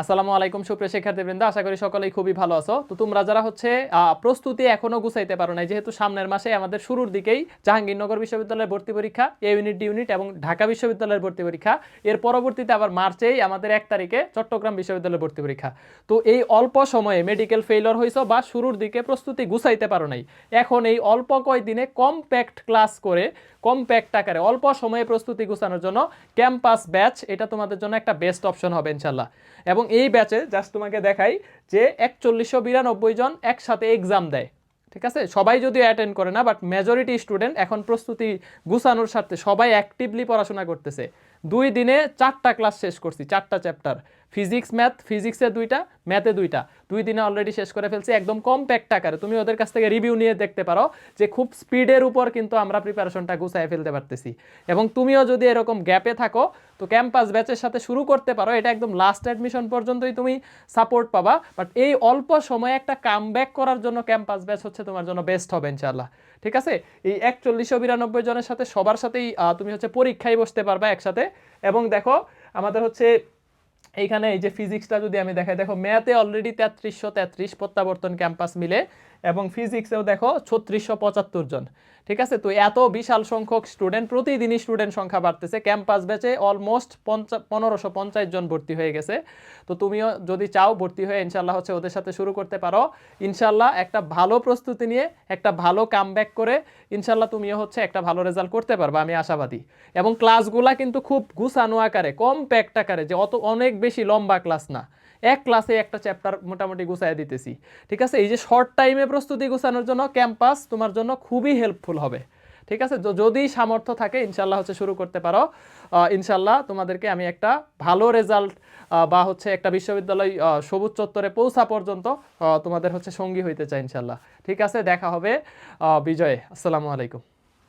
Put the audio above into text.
আসসালামু আলাইকুম, সুপ্রিয় শিক্ষার্থীবৃন্দ। আশা করি সকলেই খুবই ভালো আছো। তো তোমরা যারা হচ্ছে প্রস্তুতি এখনও গুছাইতে পারো নাই, যেহেতু সামনের মাসে আমাদের শুরুর দিকেই জাহাঙ্গীরনগর বিশ্ববিদ্যালয়ের ভর্তি পরীক্ষা, এ ইউনিট, ডি ইউনিট এবং ঢাকা বিশ্ববিদ্যালয়ের ভর্তি পরীক্ষা। এর পরবর্তীতে আবার মার্চেই আমাদের এক তারিখে চট্টগ্রাম বিশ্ববিদ্যালয়ের ভর্তি পরীক্ষা। তো এই অল্প সময়ে মেডিকেল ফেইলর হয়েছ বা শুরুর দিকে প্রস্তুতি গুছাইতে পারো নাই। এখন এই অল্প কয়দিনে কমপ্যাক্ট ক্লাস করে কমপ্যাক্ট আকারে অল্প সময়ে প্রস্তুতি গুছানোর জন্য ক্যাম্পাস ব্যাচ এটা তোমাদের জন্য একটা বেস্ট অপশন হবে ইনশাল্লাহ এবং এই ব্যাচে জাস্ট তোমাকে দেখাই যে একচল্লিশশো বিরানব্বই জন একসাথে এক্সাম দেয়। ঠিক আছে? সবাই যদিও অ্যাটেন্ড করে না বাট মেজরিটি স্টুডেন্ট এখন প্রস্তুতি গুছানোর স্বার্থে সবাই অ্যাক্টিভলি পড়াশোনা করতেছে। দুই দিনে চারটা ক্লাস শেষ করছি, চারটা চ্যাপ্টার ফিজিক্স ম্যাথ ফিজিক্সে দুইটা ম্যাথে দুইটা। দুই দিনে অলরেডি শেষ করে ফেলছি, একদম কমপ্যাক্ট আকারে। তুমি ওদের কাছ থেকে রিভিউ নিয়ে দেখতে পারো যে খুব স্পিডের উপর কিন্তু আমরা প্রিপারেশনটা গুছায় ফেলতে পারতেছি। এবং তুমিও যদি এরকম গ্যাপে থাকো, তো ক্যাম্পাস ব্যাচের সাথে শুরু করতে পারো, এটা একদম লাস্ট অ্যাডমিশন পর্যন্তই তুমি সাপোর্ট পাবা। বাট এই অল্প সময়ে একটা কাম করার জন্য ক্যাম্পাস ব্যাচ হচ্ছে তোমার জন্য বেস্ট হবে ইনশাল্লাহ ঠিক আছে? এই একচল্লিশশো বিরানব্বই জনের সাথে সবার সাথেই তুমি হচ্ছে পরীক্ষায় বসতে পারবা একসাথে। এবং দেখো আমাদের হচ্ছে এইখানে এই যে ফিজিক্সটা যদি আমি দেখাই, দেখো ম্যাথে অলরেডি তেত্রিশশো তেত্রিশ প্রত্যাবর্তন ক্যাম্পাস মিলে এবং ফিজিক্সেও দেখো ছত্রিশশো পঁচাত্তর জন, ঠিক আছে? তো এত বিশাল সংখ্যক স্টুডেন্ট প্রতিদিনই স্টুডেন্ট সংখ্যা বাড়তেছে। ক্যাম্পাস ব্যাচে অলমোস্ট পঞ্চা, পনেরোশো পঞ্চাশ জন ভর্তি হয়ে গেছে। তো তুমিও যদি চাও ভর্তি হয়ে ইনশাল্লাহ হচ্ছে ওদের সাথে শুরু করতে পারো। ইনশাল্লাহ একটা ভালো প্রস্তুতি নিয়ে, একটা ভালো কাম করে ইনশাল্লাহ তুমিও হচ্ছে একটা ভালো রেজাল্ট করতে পারবে, আমি আশাবাদী। এবং ক্লাসগুলা কিন্তু খুব গুছানো আকারে কম প্যাক্ট আকারে, যে অত অনেক বেশি লম্বা ক্লাস না। এক ক্লাসে একটা চ্যাপ্টার মোটামুটি গুছাই দিতেছি। ঠিক আছে? এই যে শর্ট টাইমে প্রস্তুতি গুছানোর জন্য ক্যাম্পাস তোমার জন্য খুবই হেল্পফুল হবে। ঠিক আছে? যদি সামর্থ্য থাকে ইনশাল্লাহ হচ্ছে শুরু করতে পারো। ইনশাল্লাহ তোমাদেরকে আমি একটা ভালো রেজাল্ট বা হচ্ছে একটা বিশ্ববিদ্যালয় সবুজ চত্বরে পৌঁছা পর্যন্ত তোমাদের হচ্ছে সঙ্গী হইতে চাই ইনশাল্লাহ ঠিক আছে? দেখা হবে বিজয়ে। আসসালামু আলাইকুম।